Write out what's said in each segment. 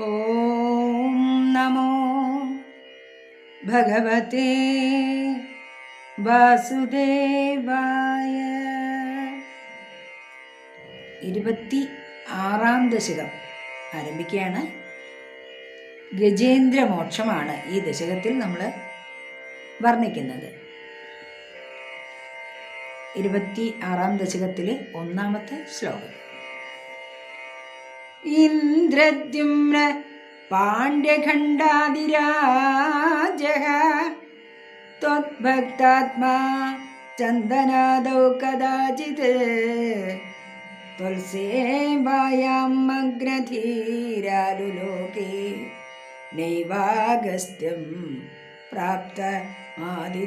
ഓം നമോ ഭഗവതേ വാസുദേവായ. ഇരുപത്തി ആറാം ദശകം ആരംഭിക്കുകയാണ്. ഗജേന്ദ്രമോക്ഷമാണ് ഈ ദശകത്തിൽ നമ്മൾ വർണിക്കുന്നത്. ഇരുപത്തി ആറാം ദശകത്തിലെ ഒന്നാമത്തെ ശ്ലോകം. ഇന്ദ്രദ്യുമ്ന പാണ്ഡ്യഖണ്ഡാതിരാജः त्वद्भक्तात्मा चन्दनादौ कदाचित् त्वल्सेवायाम् अग्रधीरालुलोके नैवागस्त्यं प्राप्त आदि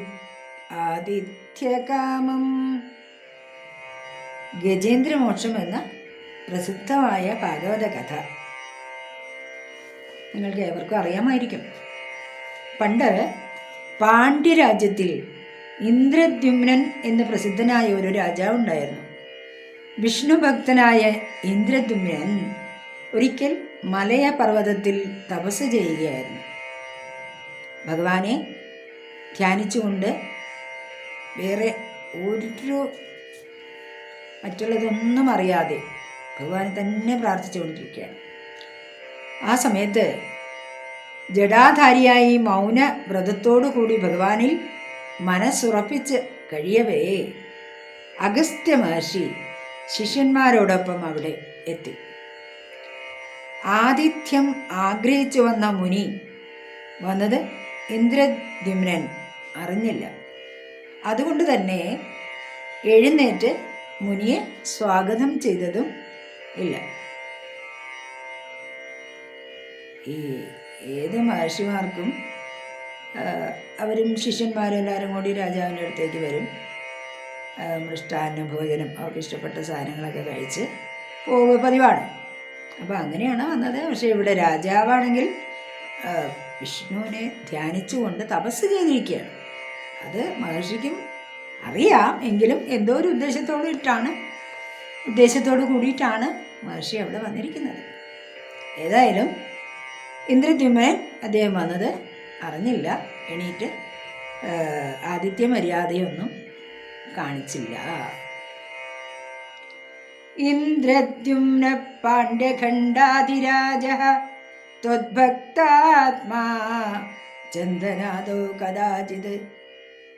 ആദിത്യകാമം ഗജേന്ദ്രമോക്ഷം എന്ന പ്രസിദ്ധമായ ഭാഗവത കഥ നിങ്ങൾക്ക് ഏവർക്കും അറിയാമായിരിക്കും. പണ്ട് പാണ്ഡ്യരാജ്യത്തിൽ ഇന്ദ്രദ്യുമ്നൻ എന്ന് പ്രസിദ്ധനായ ഒരു രാജാവുണ്ടായിരുന്നു വിഷ്ണു ഭക്തനായ ഇന്ദ്രദ്യുമ്നൻ ഒരിക്കൽ മലയ പർവതത്തിൽ തപസ് ചെയ്യുകയായിരുന്നു. ഭഗവാനെ ധ്യാനിച്ചുകൊണ്ട് വേറെ ഒരു മറ്റുള്ളതൊന്നും അറിയാതെ ഭഗവാനെ തന്നെ പ്രാർത്ഥിച്ചുകൊണ്ടിരിക്കുകയാണ്. ആ സമയത്ത് ജഡാധാരിയായി മൗന വ്രതത്തോടു കൂടി ഭഗവാനിൽ മനസ്സുറപ്പിച്ച് കഴിയവേ അഗസ്ത്യ മഹർഷി ശിഷ്യന്മാരോടൊപ്പം അവിടെ എത്തി. ആതിഥ്യം ആഗ്രഹിച്ചു വന്ന മുനി വന്നത് ഇന്ദ്രദ്യുമ്നൻ. അറിഞ്ഞില്ല. അതുകൊണ്ട് തന്നെ എഴുന്നേറ്റ് മുനിയെ സ്വാഗതം ചെയ്തതും ഇല്ല. ഈ ഏത് മഹർഷിമാർക്കും അവരും ശിഷ്യന്മാരും എല്ലാവരും കൂടി രാജാവിന്റെ അടുത്തേക്ക് വരും. മൃഷ്ടാന്ന ഭോജനം അവർക്ക് ഇഷ്ടപ്പെട്ട സാധനങ്ങളൊക്കെ കഴിച്ച് പോവുക പതിവാണ്. അപ്പോൾ അങ്ങനെയാണ് വന്നത്. പക്ഷേ ഇവിടെ രാജാവാണെങ്കിൽ വിഷ്ണുവിനെ ധ്യാനിച്ചുകൊണ്ട് തപസ് ചെയ്തിരിക്കുകയാണ്. അത് മഹർഷിക്കും അറിയാം. എങ്കിലും എന്തോ ഒരു ഉദ്ദേശത്തോടിട്ടാണ് ഉദ്ദേശത്തോട് കൂടിയിട്ടാണ് മഹർഷി അവിടെ വന്നിരിക്കുന്നത്. ഏതായാലും ഇന്ദ്രദ്യുമൻ അദ്ദേഹം വന്നത് അറിഞ്ഞില്ല. എണീറ്റ് ആദിത്യ മര്യാദയൊന്നും കാണിച്ചില്ല. ഇന്ദ്രദ്യുമ്ന പാണ്ഡ്യഖണ്ഡാതിരാജ ത്വദ്ഭക്താത്മാ ചന്ദനാദോ കഥാചിത്.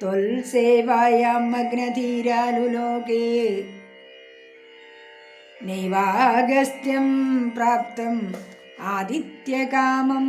ത്വൽസേവായാം മഗ്നധീരാലുലോകേ നൈവാഗസ്ത്യം പ്രാപ്തം ആദിത്യകാമം